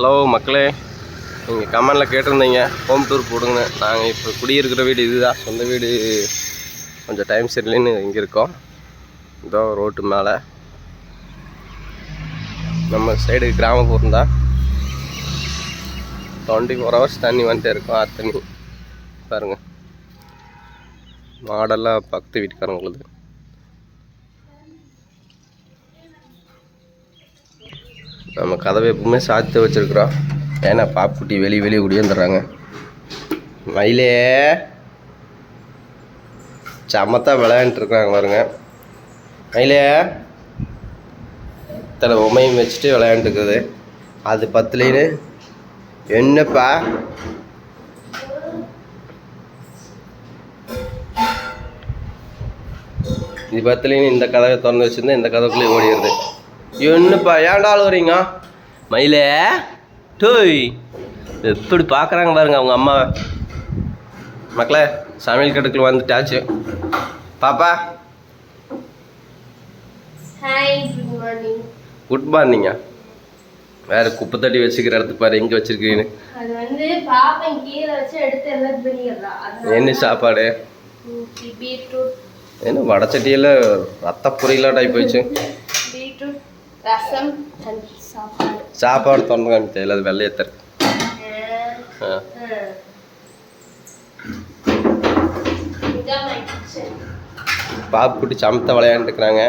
Hello மக்களே. நீங்கள் கமெண்டில் கேட்டிருந்தீங்க. ஹோம் டூர் போடுங்கன்னு. நாங்கள் இப்போ குடியிருக்கிற வீடு இதுதான். சொந்த வீடு கொஞ்சம் டைம் சரியில்லைன்னு இங்கே இருக்கோம். இதோ ரோட்டு மேலே. நம்ம சைடு கிராமப்புறம் தான். டுவெண்ட்டி ஃபோர் ஹவர்ஸ் தண்ணி வந்துட்டே இருக்கும் ஆறு தண்ணி. பாருங்கள் மாடெல்லாம் பக்கத்து வீட்டுக்காரங்களுக்கு. நம்ம கதவை எப்பவுமே சாத்தி வச்சிருக்கிறோம். ஏன்னா பாப்புட்டி வெளியே வெளியே குடியேந்துடுறாங்க மயிலே. சமத்தா விளையாண்டுருக்குறாங்க பாருங்க. மயிலே. இத்தனை உமையும் வச்சுட்டு விளையாண்டுருக்குது அது பத்துலேன்னு. என்னப்பா? இது பத்துலேன்னு இந்த கதவை திறந்து வச்சிருந்தா இந்த கதவுக்குள்ளேயே ஓடிடுது. என்னப்பா ஏன்டா அழுகுறீங்க? மயிலே டோய் எப்படி பார்க்குறாங்க பாருங்க அவங்க அம்மாவை. மக்களே சமையல் கட்டுக்குள்ள வந்துட்டாச்சு. பாப்பா. குட் மார்னிங் குட் மார்னிங்கா வேற குப்பை தட்டி வச்சுக்கிற இடத்து பாரு எங்கே வச்சிருக்கீங்கன்னு அது வந்து பாப்பன் கீழே வச்சு எடுத்து எல்லாம் பண்ணிடலாம் என்ன சாப்பாடு? என்ன வடச்சட்டியில் ரத்த பொரியலாக ஆகி போயிடுச்சு ரசம் சாப்பாடு. திறந்து காமிச்சு அது இதான் my kitchen. பாப்புக்குட்டி சமத்த விளையாண்டுக்கிறாங்க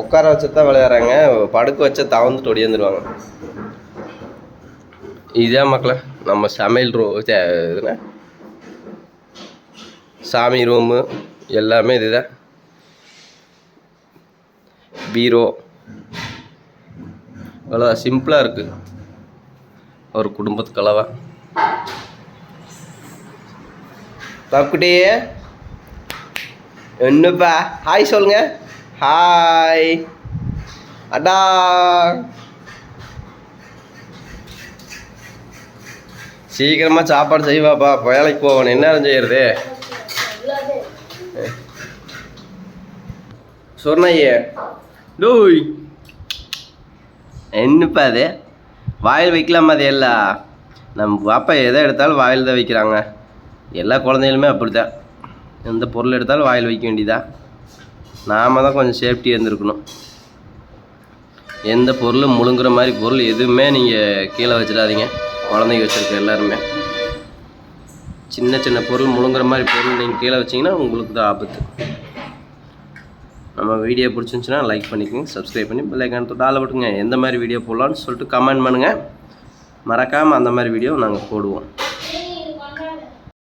உட்கார வச்சு தான் விளையாடுறாங்க. படுக்க வச்சா தவந்துட்டு ஒடியாந்துருவாங்க. இதுதான் மக்களே நம்ம சமையல் ரூ இது என்ன சாமி ரூமு எல்லாமே இதுதான் பீரோ அவ்வளோ சிம்பிளாக இருக்குது ஒரு குடும்பத்துக்கு அளவா பாப்புக்குட்டி என்னப்பா? ஹாய் சொல்லுங்க. ஹாய் அடா. சீக்கிரமா சாப்பாடு செய்வாப்பா. வேலைக்கு போகணும். என்ன செய்யறது. சொன்னையே டூய். என்னப்பா அது வாயில் வைக்கலாமா அது எல்லாம்? நம்ம பாப்பா எதை எடுத்தாலும் வாயில் தான் வைக்கிறாங்க. எல்லா குழந்தைகளுமே அப்படி தான் எந்த பொருள் எடுத்தாலும் வாயில் வைக்க வேண்டியதா? நாம தான் கொஞ்சம் சேஃப்டி இருந்திருக்கணும். எந்த பொருளும் முழுங்குற மாதிரி பொருள் எதுவுமே நீங்கள் கீழே வச்சிடாதீங்க. குழந்தைங்க வச்சுருக்க எல்லாருமே. சின்ன சின்ன பொருள் முழுங்குற மாதிரி பொருள் நீங்கள் கீழே வச்சிங்கன்னா உங்களுக்கு தான் ஆபத்து. நம்ம வீடியோ பிடிச்சிருந்துச்சுன்னா லைக் பண்ணிக்கோங்க சப்ஸ்கிரைப் பண்ணி பெல் ஐக்கான் தொட்டு ஆள விட்டுங்க எந்த மாதிரி வீடியோ போடலான்னு சொல்லிட்டு கமெண்ட் பண்ணுங்கள் மறக்காமல் அந்த மாதிரி வீடியோ நாங்கள் போடுவோம்.